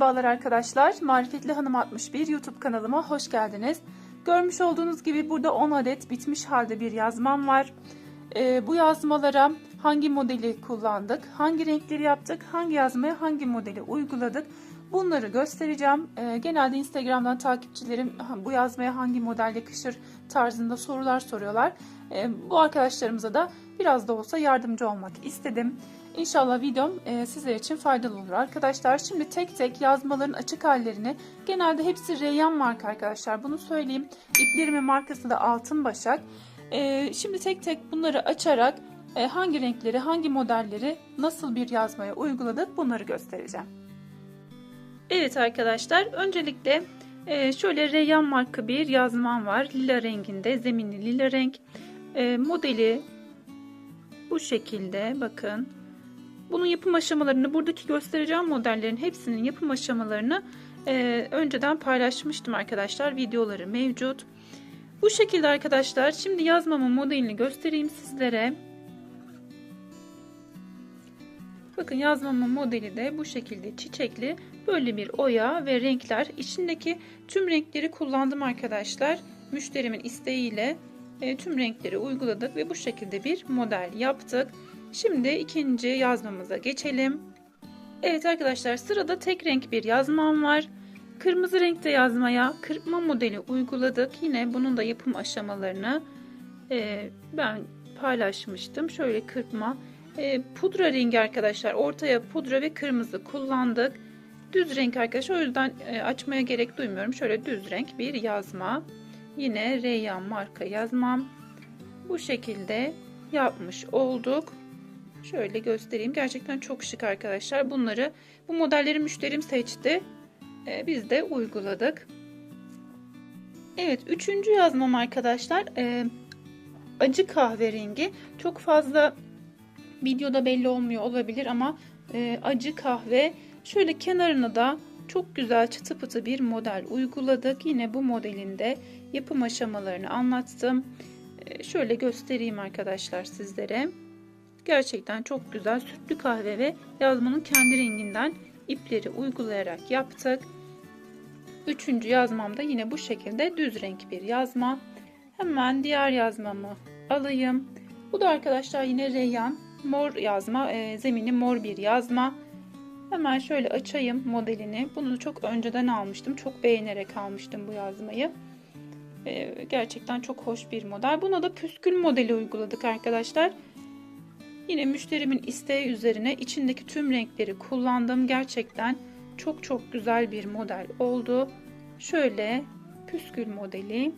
Merhabalar arkadaşlar. Marifetli Hanım 61 YouTube kanalıma hoş geldiniz. Görmüş olduğunuz gibi burada 10 adet bitmiş halde bir yazmam var. Ee, bu yazmalara hangi modeli kullandık, hangi renkleri yaptık, hangi yazmaya hangi modeli uyguladık bunları göstereceğim. Ee, genelde Instagram'dan takipçilerim bu yazmaya hangi model yakışır tarzında sorular soruyorlar. Ee, bu arkadaşlarımıza da biraz da olsa yardımcı olmak istedim. İnşallah videom e, sizler için faydalı olur arkadaşlar. Şimdi tek tek yazmaların açık hallerini genelde hepsi Reyyan marka arkadaşlar. Bunu söyleyeyim. İplerimin markası da Altın Başak. E, şimdi tek tek bunları açarak e, hangi renkleri, hangi modelleri nasıl bir yazmaya uyguladık bunları göstereceğim. Evet arkadaşlar öncelikle e, şöyle Reyyan marka bir yazmam var. Lila renginde zeminli lila renk. E, modeli bu şekilde bakın. Bunun yapım aşamalarını buradaki göstereceğim modellerin hepsinin yapım aşamalarını e, önceden paylaşmıştım arkadaşlar. Videoları mevcut. Bu şekilde arkadaşlar şimdi yazmamın modelini göstereyim sizlere. Bakın yazmamın modeli de bu şekilde çiçekli böyle bir oya ve renkler. içindeki tüm renkleri kullandım arkadaşlar. Müşterimin isteğiyle e, tüm renkleri uyguladık ve bu şekilde bir model yaptık. Şimdi ikinci yazmamıza geçelim. Evet arkadaşlar sırada tek renk bir yazmam var. Kırmızı renkte yazmaya kırpma modeli uyguladık. Yine bunun da yapım aşamalarını e, ben paylaşmıştım. Şöyle kırpma. E, pudra rengi arkadaşlar. Ortaya pudra ve kırmızı kullandık. Düz renk arkadaşlar. O yüzden e, açmaya gerek duymuyorum. Şöyle düz renk bir yazma. Yine Reyyan marka yazmam. Bu şekilde yapmış olduk. Şöyle göstereyim. Gerçekten çok şık arkadaşlar. Bunları bu modelleri müşterim seçti. Ee, biz de uyguladık. Evet üçüncü yazmam arkadaşlar. Ee, acı kahverengi. Çok fazla videoda belli olmuyor olabilir ama e, acı kahve. Şöyle kenarına da çok güzel çıtı pıtı bir model uyguladık. Yine bu modelinde yapım aşamalarını anlattım. Ee, şöyle göstereyim arkadaşlar sizlere. Gerçekten çok güzel sütlü kahve ve yazmanın kendi renginden ipleri uygulayarak yaptık. Üçüncü yazmamda yine bu şekilde düz renk bir yazma. Hemen diğer yazmamı alayım. Bu da arkadaşlar yine reyyan mor yazma, e, zemini mor bir yazma. Hemen şöyle açayım modelini. Bunu çok önceden almıştım. Çok beğenerek almıştım bu yazmayı. E, gerçekten çok hoş bir model. Buna da püskül modeli uyguladık arkadaşlar. Yine müşterimin isteği üzerine içindeki tüm renkleri kullandım. Gerçekten çok çok güzel bir model oldu. Şöyle püskül modeli.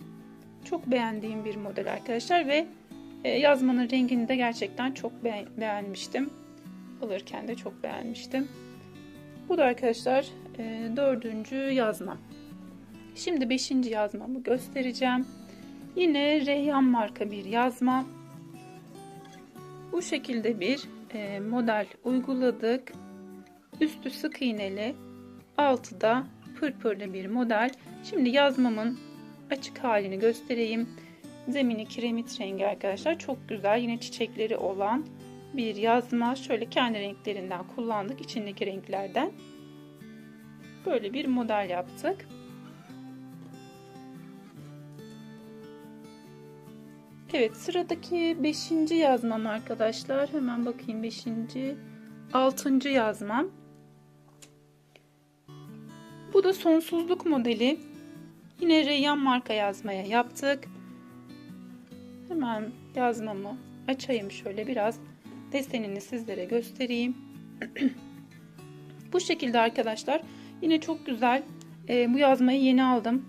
Çok beğendiğim bir model arkadaşlar ve e, yazmanın rengini de gerçekten çok beğenmiştim. Alırken de çok beğenmiştim. Bu da arkadaşlar e, dördüncü yazmam. Şimdi beşinci yazmamı göstereceğim. Yine Reyhan marka bir yazma. Bu şekilde bir e, model uyguladık. Üstü sık iğneli, altı da pırpırlı bir model. Şimdi yazmamın açık halini göstereyim. Zemini kiremit rengi arkadaşlar. Çok güzel yine çiçekleri olan bir yazma. Şöyle kendi renklerinden kullandık. içindeki renklerden. Böyle bir model yaptık. Evet sıradaki 5. yazmam arkadaşlar. Hemen bakayım 5. 6. yazmam. Bu da sonsuzluk modeli. Yine Reyyan marka yazmaya yaptık. Hemen yazmamı açayım şöyle biraz desenini sizlere göstereyim. bu şekilde arkadaşlar. Yine çok güzel. E, bu yazmayı yeni aldım.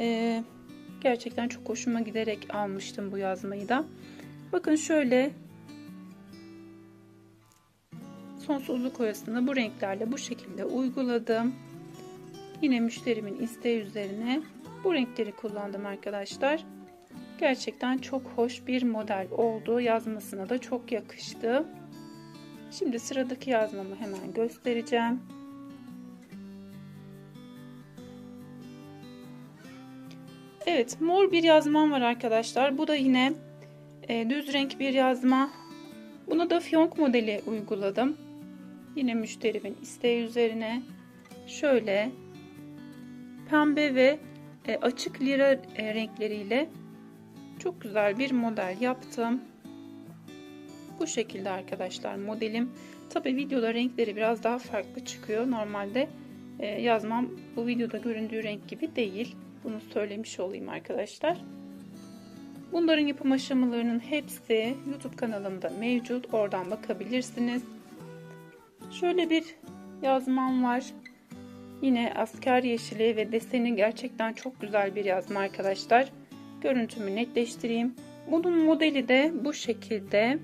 E, Gerçekten çok hoşuma giderek almıştım bu yazmayı da. Bakın şöyle sonsuzluk oyasını bu renklerle bu şekilde uyguladım. Yine müşterimin isteği üzerine bu renkleri kullandım arkadaşlar. Gerçekten çok hoş bir model oldu. Yazmasına da çok yakıştı. Şimdi sıradaki yazmamı hemen göstereceğim. Evet mor bir yazmam var arkadaşlar. Bu da yine e, düz renk bir yazma. Buna da fiyonk modeli uyguladım. Yine müşterimin isteği üzerine şöyle pembe ve e, açık lira e, renkleriyle çok güzel bir model yaptım. Bu şekilde arkadaşlar modelim. Tabi videoda renkleri biraz daha farklı çıkıyor. Normalde e, yazmam bu videoda göründüğü renk gibi değil. Bunu söylemiş olayım arkadaşlar. Bunların yapım aşamalarının hepsi YouTube kanalımda mevcut. Oradan bakabilirsiniz. Şöyle bir yazmam var. Yine asker yeşili ve deseni gerçekten çok güzel bir yazma arkadaşlar. Görüntümü netleştireyim. Bunun modeli de bu şekilde.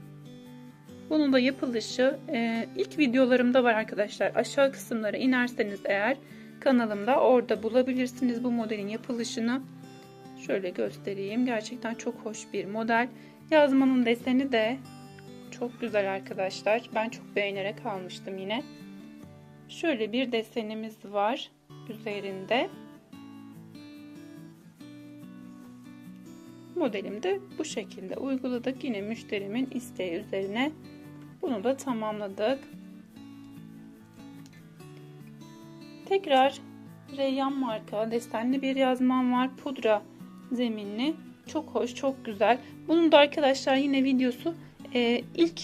Bunun da yapılışı e, ilk videolarımda var arkadaşlar. Aşağı kısımlara inerseniz eğer kanalımda orada bulabilirsiniz bu modelin yapılışını. Şöyle göstereyim. Gerçekten çok hoş bir model. Yazmanın deseni de çok güzel arkadaşlar. Ben çok beğenerek almıştım yine. Şöyle bir desenimiz var üzerinde. Modelimde bu şekilde uyguladık. Yine müşterimin isteği üzerine bunu da tamamladık. Tekrar Reyyan marka desenli bir yazmam var. Pudra zeminli. Çok hoş, çok güzel. Bunun da arkadaşlar yine videosu e, ilk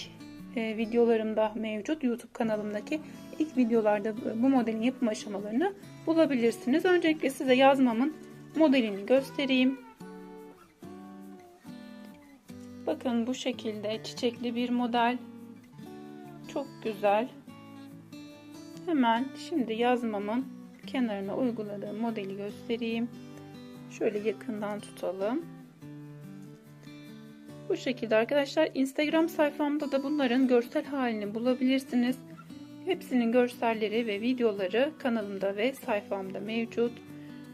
e, videolarımda mevcut. YouTube kanalımdaki ilk videolarda bu modelin yapım aşamalarını bulabilirsiniz. Öncelikle size yazmamın modelini göstereyim. Bakın bu şekilde çiçekli bir model. Çok güzel. Hemen şimdi yazmamın kenarına uyguladığım modeli göstereyim. Şöyle yakından tutalım. Bu şekilde arkadaşlar Instagram sayfamda da bunların görsel halini bulabilirsiniz. Hepsinin görselleri ve videoları kanalımda ve sayfamda mevcut.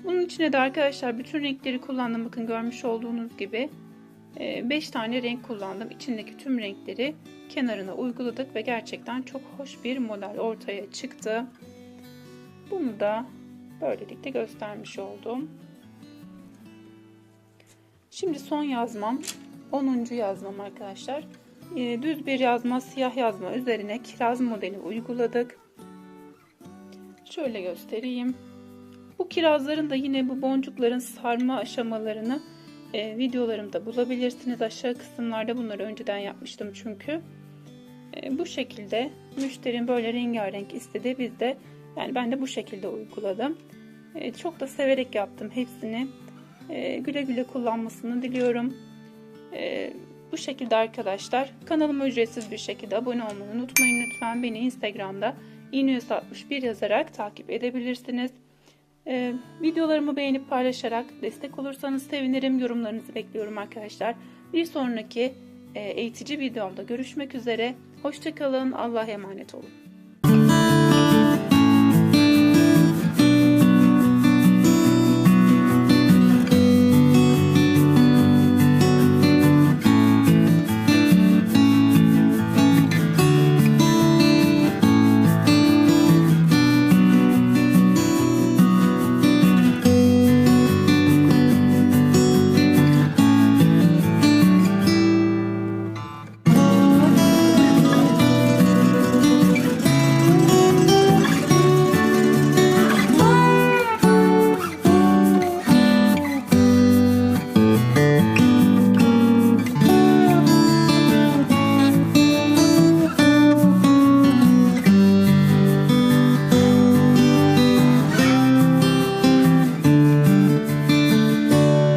Bunun içine de arkadaşlar bütün renkleri kullandım. Bakın görmüş olduğunuz gibi 5 tane renk kullandım. İçindeki tüm renkleri kenarına uyguladık ve gerçekten çok hoş bir model ortaya çıktı. Bunu da böylelikle göstermiş oldum. Şimdi son yazmam 10. yazmam arkadaşlar. E, düz bir yazma, siyah yazma üzerine kiraz modeli uyguladık. Şöyle göstereyim. Bu kirazların da yine bu boncukların sarma aşamalarını e, videolarımda bulabilirsiniz. Aşağı kısımlarda bunları önceden yapmıştım çünkü. E, bu şekilde müşterim böyle rengarenk istedi. Biz de yani ben de bu şekilde uyguladım. E, çok da severek yaptım hepsini. E, güle güle kullanmasını diliyorum. E, bu şekilde arkadaşlar kanalıma ücretsiz bir şekilde abone olmayı unutmayın lütfen. Beni Instagram'da iğneüs61 yazarak takip edebilirsiniz. Ee, videolarımı beğenip paylaşarak destek olursanız sevinirim. Yorumlarınızı bekliyorum arkadaşlar. Bir sonraki e, eğitici videomda görüşmek üzere. Hoşçakalın. Allah'a emanet olun.